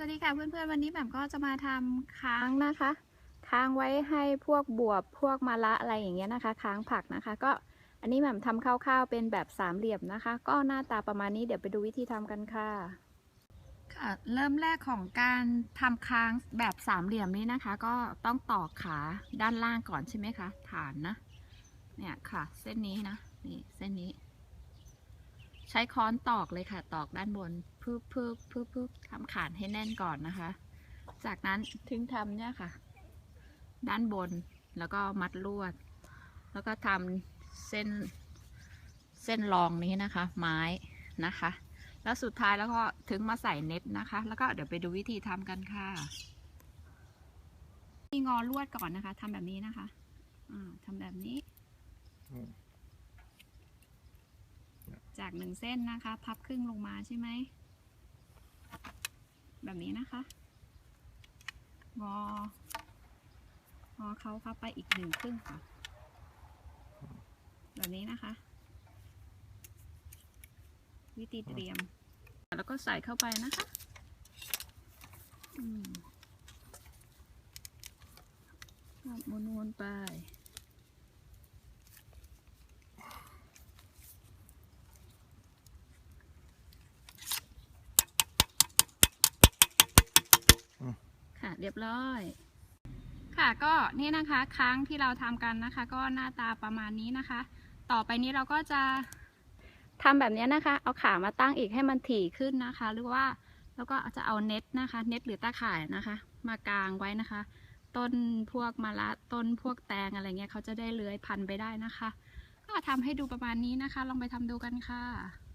สวัสดีค่ะเพื่อนๆวันนี้แบบก็จะมาทำค้างนะคะ ค้างไว้ให้พวกบวบพวกมะละอะไรอย่างเงี้ยนะคะ ค้างผักนะคะ ก็อันนี้แหม่มทำคร่าวๆเป็นแบบสามเหลี่ยมนะคะ ก็หน้าตาประมาณนี้เดี๋ยวไปดูวิธีทำกันค่ะค่ะเริ่มแรกของการทำค้างแบบสามเหลี่ยมนี้นะคะ ก็ต้องตอกขาด้านล่างก่อนใช่ไหมคะฐานนะเนี่ยค่ะ เส้นนี้นะนี่เส้นนี้ ใช้ค้อนตอกเลยค่ะ ตอกด้านบน พึบพึบพึบพึบทำขานให้แน่นก่อนนะคะ จากนั้นถึงทำเนี่ยค่ะ ด้านบนแล้วก็มัดลวด แล้วก็ทำเส้นเส้นรองนี้นะคะ ไม้นะคะ แล้วสุดท้ายแล้วก็ถึงมาใส่เน็ตนะคะ แล้วก็เดี๋ยวไปดูวิธีทำกันค่ะมีงอลวดก่อนนะคะทำแบบนี้นะคะอ่าทำแบบนี้อืมจากหนึ่งเส้นนะคะ พับครึ่งลงมาใช่ไหม แบบนี้นะคะ งอ งอเขาเข้าไปอีกหนึ่งครึ่งค่ะ แบบนี้นะคะ วิธีเตรียม แล้วก็ใส่เข้าไปนะคะอืมหมุนๆไป ค่ะ เรียบร้อย ค่ะก็นี่นะคะค้างที่เราทำกันนะคะ ก็หน้าตาประมาณนี้นะคะ ต่อไปนี้เราก็จะทำแบบนี้นะคะ เอาขามาตั้งอีกให้มันถี่ขึ้นนะคะ หรือว่าแล้วก็จะเอาเน็ตนะคะ เน็ตหรือตาข่ายนะคะ มากางไว้นะคะ ต้นพวกมะละต้นพวกแตงอะไรเงี้ยเขาจะได้เลื้อยพันไปได้นะคะ ก็ทำให้ดูประมาณนี้นะคะ ลองไปทำดูกันค่ะ